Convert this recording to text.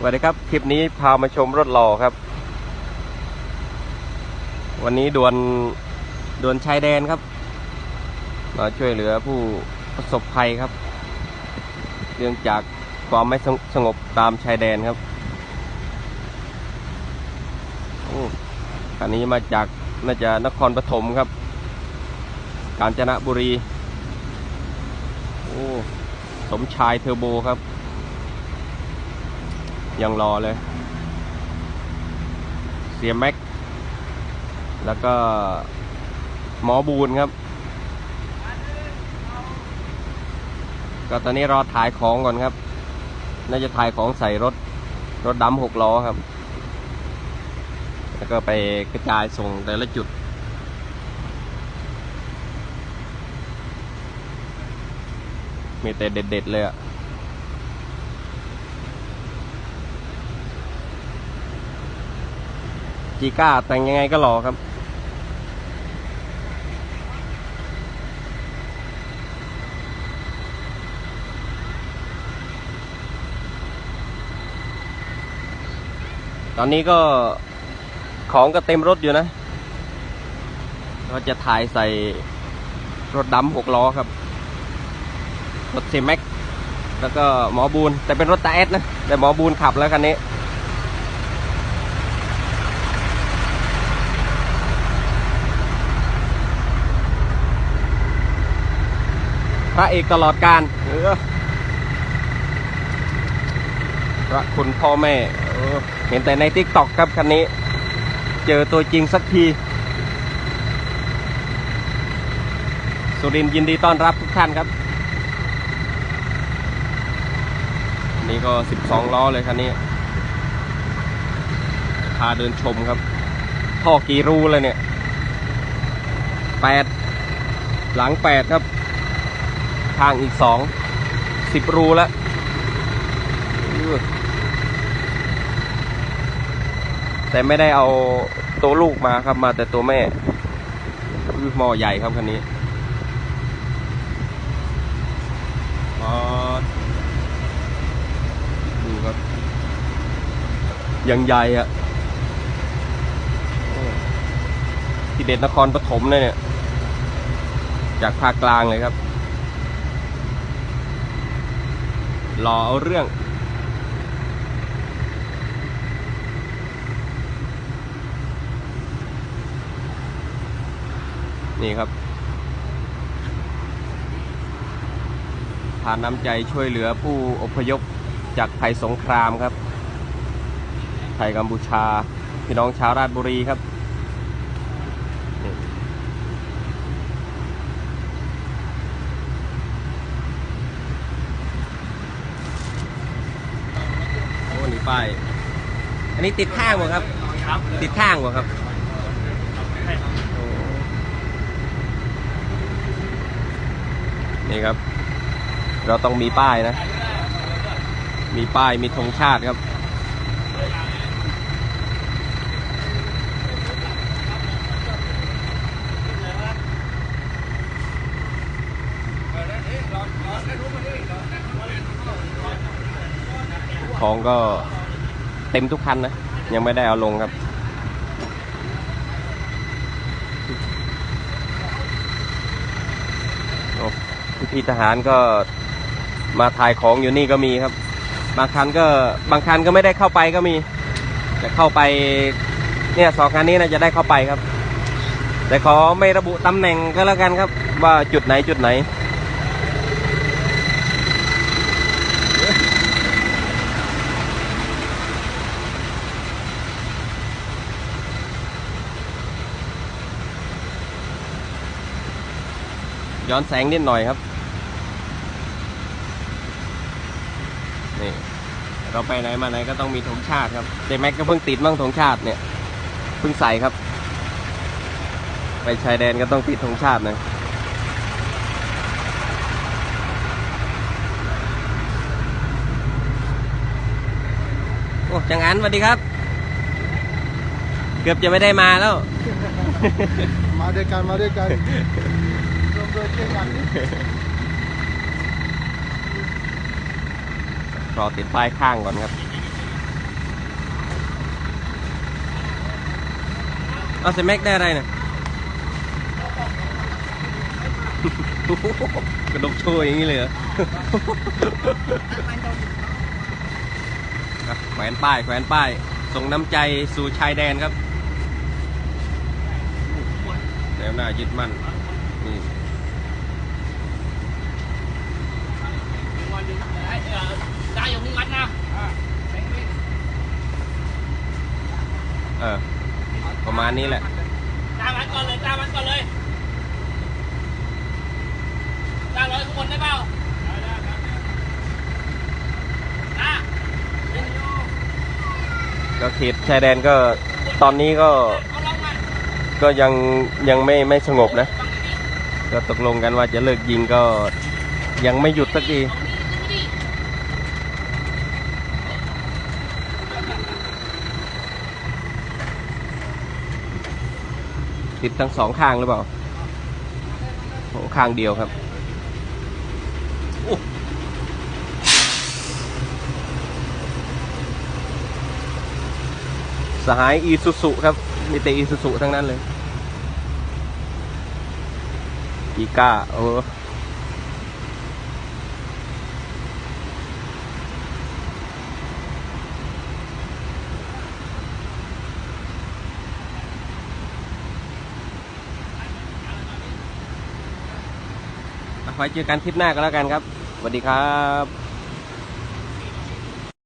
สวัสดีครับ คลิปนี้พามาชมรถหล่อครับ วันนี้ดวนดวนชายแดนครับ มาช่วยเหลือผู้ประสบภัยครับ เรื่องจากความไม่สงบตามชายแดนครับอันนี้มาจากน่าจะนครปฐมครับ กาญจนบุรี โอ้ สมชายเทอร์โบครับ ยังรอเลย เสียแม็ก แล้วก็หมอบูนครับ ก็ตอนนี้รอถ่ายของก่อนครับ น่าจะถ่ายของใส่รถ รถดำหกล้อครับ แล้วก็ไปกระจายส่งแต่ละจุดมีแต่เด็ด ๆ เลยอะ จีก้าแต่งยังไงก็หล่อครับตอนนี้ก็ของก็เต็มรถอยู่นะ ก็จะถ่ายใส่รถดำหกล้อครับ รถเซแม็ก แล้วก็หมอบูนแต่เป็นรถตาเอสนะ แต่หมอบูนขับแล้วคันนี้ ระเอกตลอดการเออพระคุณพ่อแม่เออเห็นแต่ในทิกตอกครับคันนี้ เจอตัวจริงสักที สุรินทร์ยินดีต้อนรับทุกท่านครับ นี่ก็ 12 ล้อเลยคันนี้ พาเดินชมครับ ท่อกี่รูเลยเนี่ย 8 หลัง 8 ครับ ข้างอีก2 10รูแล้วแต่ไม่ได้เอาตัวลูกมาครับมาแต่ตัวแม่หม้อใหญ่ครับคันนี้อ๋อดูครับยังใหญ่อะที่เด็ดนครปฐมเลยเนี่ย จากภาคกลางเลยครับ รอเอาเรื่อง นี่ครับทานน้ำใจช่วยเหลือผู้อพยพจากภัยสงครามครับ ไทยกัมพูชา พี่น้องชาวราชบุรีครับนี่โอ้นี่ ป้าย อันนี้ติดข้างหมดครับ ครับติดข้างหมดครับโอ้นี่ครับ เราต้องมีป้ายนะ มีป้ายมีธงชาติครับ ของก็ เต็มทุกคันนะ ยังไม่ได้เอาลงครับ พี่ทหารก็มาถ่ายของอยู่นี่ก็มีครับ บางคันก็บางคันก็ไม่ได้เข้าไปก็มีแต่เข้าไป เนี่ยสองคันนี้นะจะได้เข้าไปครับ แต่ขอไม่ระบุตำแหน่งก็แล้วกันครับ ว่าจุดไหนจุดไหน ย้อนแสงนิดหน่อยครับนี่เราไปไหนมาไหนก็ต้องมีธงชาติครับเจแม็กก็เพิ่งติดมั่งธงชาติเนี่ยเพิ่งใส่ครับ ไปชายแดนก็ต้องติดธงชาตินะโอ้จังอันสวัสดีครับ เกือบจะไม่ได้มาแล้ว มาด้วยกันมาด้วยกัน รอติดป้ายข้างก่อนครับเอาเซม็กได้อะไรเนี่ยกระดกโชยอย่างนี้เลยเหรอแขวนป้ายแขวนป้าย ส่งน้ำใจสู่ชายแดนครับแนวหน้ายึดมั่นนี่ ได้อยู่มึงมันนะเออ ประมาณนี้แหละ ตามมันก่อนเลย ตามมันก่อนเลยตามร้อยทุกคนได้เปล่าอะก็เขตชายแดนก็ตอนนี้ก็เอาลงมาก็ยังยังไม่ไม่สงบนะฟังดีก็ตกลงกันว่าจะเลิกยิงก็ยังไม่หยุดสักที ติดทั้งสองข้างหรือเปล่าโอ้ข้างเดียวครับสหายอีซูซุครับมีแต่อีซูซุทั้งนั้นเลยอีก้าโอ้ ไว้เจอกันคลิปหน้าก็แล้วกันครับสวัสดีครับ